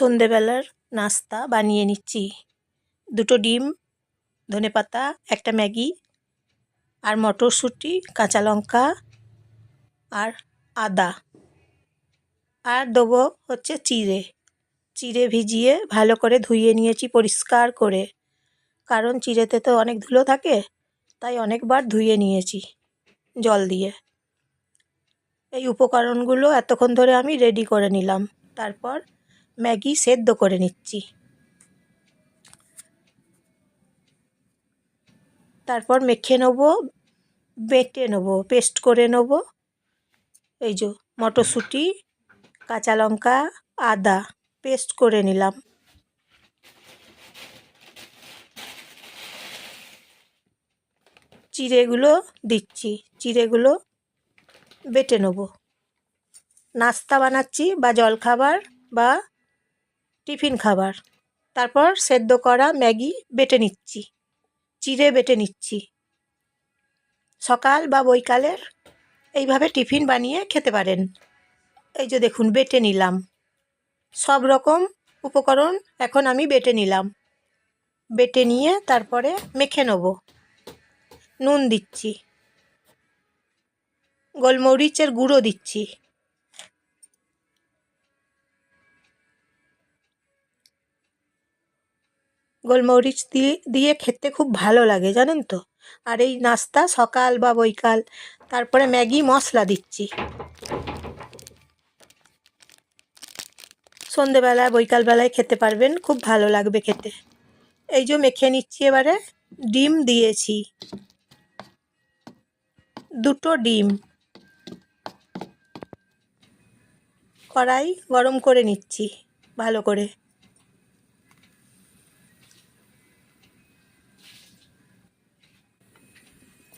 সন্ধেবেলার নাস্তা বানিয়ে নিচ্ছি। দুটো ডিম ধনেপাতা একটা ম্যাগি আর মটরশুঁটি, কাঁচা লঙ্কা আর আদা। আর দেবো হচ্ছে চিড়ে। চিড়ে ভিজিয়ে ভালো করে ধুয়ে নিয়েছি পরিষ্কার করে। কারণ চিড়েতে তো অনেক ধুলো থাকে, তাই অনেকবার ধুয়ে নিয়েছি জল দিয়ে। এই উপকরণগুলো এতক্ষণ ধরে আমি রেডি করে নিলাম। তারপর ম্যাগি সেদ্ধ করে নিচ্ছি। তারপর মেখে নেব, বেটে নেব, পেস্ট করে নেব। এই যে মটরশুঁটি, কাঁচা লঙ্কা, আদা পেস্ট করে নিলাম। চিড়েগুলো দিচ্ছি, চিড়েগুলো বেটে নেব। নাস্তা বানাচ্ছি বা জলখাবার বা টিফিন খাবার। তারপর সেদ্ধ করা ম্যাগি বেটে নিচ্ছি, চিড়ে বেটে নিচ্ছি। সকাল বা বৈকালের এইভাবে টিফিন বানিয়ে খেতে পারেন। এই যে দেখুন, বেটে নিলাম। সব রকম উপকরণ এখন আমি বেটে নিলাম। বেটে নিয়ে তারপরে মেখে নেব। নুন দিচ্ছি। গোলমরিচের গুঁড়ো দিচ্ছি। গোলমরিচ দিয়ে দিয়ে খেতে খুব ভালো লাগে, জানেন তো? আর এই নাস্তা সকাল বা বৈকাল, তারপরে ম্যাগি মশলা দিচ্ছি। সন্ধেবেলায় বৈকালবেলায় খেতে পারবেন, খুব ভালো লাগবে খেতে। এই যে মেখে নিচ্ছি এবারে, ডিম দিয়েছি। দুটো ডিম। কড়াই গরম করে নিচ্ছি, ভালো করে।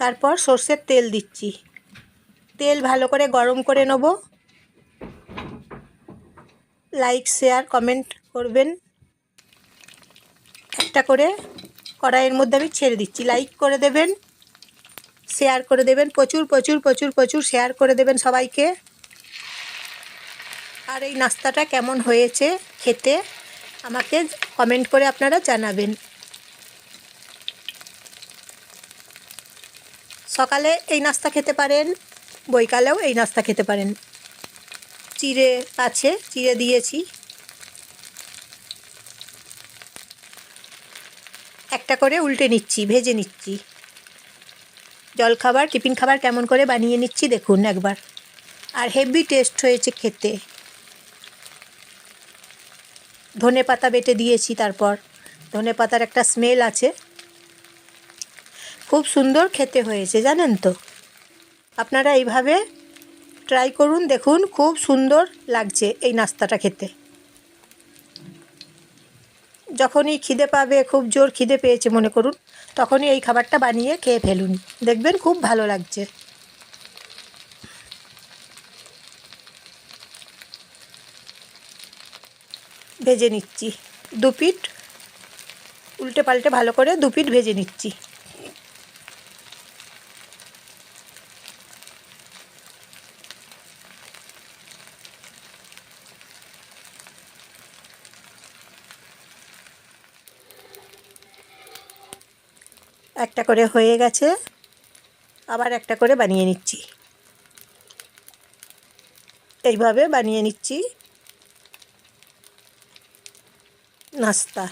তারপর সর্ষের তেল দিচ্ছি। তেল ভালো করে গরম করে নেব। লাইক, শেয়ার, কমেন্ট করবেন। একটা করে কড়াইয়ের মধ্যে আমি ছেড়ে দিচ্ছি। লাইক করে দেবেন, শেয়ার করে দেবেন, প্রচুর প্রচুর প্রচুর প্রচুর শেয়ার করে দেবেন সবাইকে। আর এই নাস্তাটা কেমন হয়েছে খেতে আমাকে কমেন্ট করে আপনারা জানাবেন। সকালে এই নাস্তা খেতে পারেন, বৈকালেও এই নাস্তা খেতে পারেন। চিড়ে আছে, চিড়ে দিয়েছি। একটা করে উল্টে নিচ্ছি, ভেজে নিচ্ছি। জলখাবার টিফিন খাবার কেমন করে বানিয়ে নিচ্ছি দেখুন একবার। আর হেভি টেস্ট হয়েছে খেতে। ধনে পাতা বেটে দিয়েছি তারপর। ধনে পাতার একটা স্মেল আছে। খুব সুন্দর খেতে হয়েছে, জানেন তো। আপনারা এইভাবে ট্রাই করুন, দেখুন, খুব সুন্দর লাগছে এই নাস্তাটা খেতে। যখনই খিদে পাবে, খুব জোর খিদে পেয়েছে, মনে করুন, তখনই এই খাবারটা বানিয়ে খেয়ে ফেলুন। দেখবেন খুব ভালো লাগছে। ভেজে নিচ্ছি। দু পিঠ উল্টে পাল্টে ভালো করে দু পিঠ ভেজে নিচ্ছি। একটা করে হয়ে গেছে, আবার একটা করে বানিয়ে নিচ্ছি। এইভাবে বানিয়ে নিচ্ছি নাস্তা।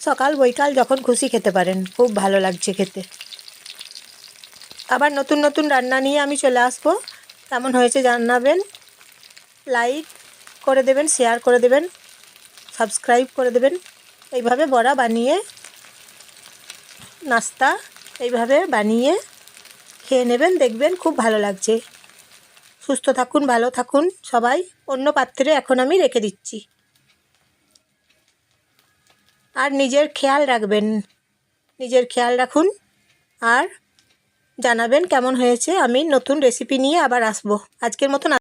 সকাল বৈকাল যখন খুশি খেতে পারেন, খুব ভালো লাগছে খেতে। আবার নতুন নতুন রান্না নিয়ে আমি চলে আসব। কেমন হয়েছে জানাবেন। লাইক করে দেবেন, শেয়ার করে দেবেন, সাবস্ক্রাইব করে দেবেন। এইভাবে বড়া বানিয়ে, নাস্তা এইভাবে বানিয়ে খেয়ে নেবেন, দেখবেন খুব ভালো লাগছে। সুস্থ থাকুন, ভালো থাকুন সবাই। অন্য পাত্রে এখন আমি রেখে দিচ্ছি। আর নিজের খেয়াল রাখবেন, নিজের খেয়াল রাখুন আর জানাবেন কেমন হয়েছে। আমি নতুন রেসিপি নিয়ে আবার আসব। আজকের মতন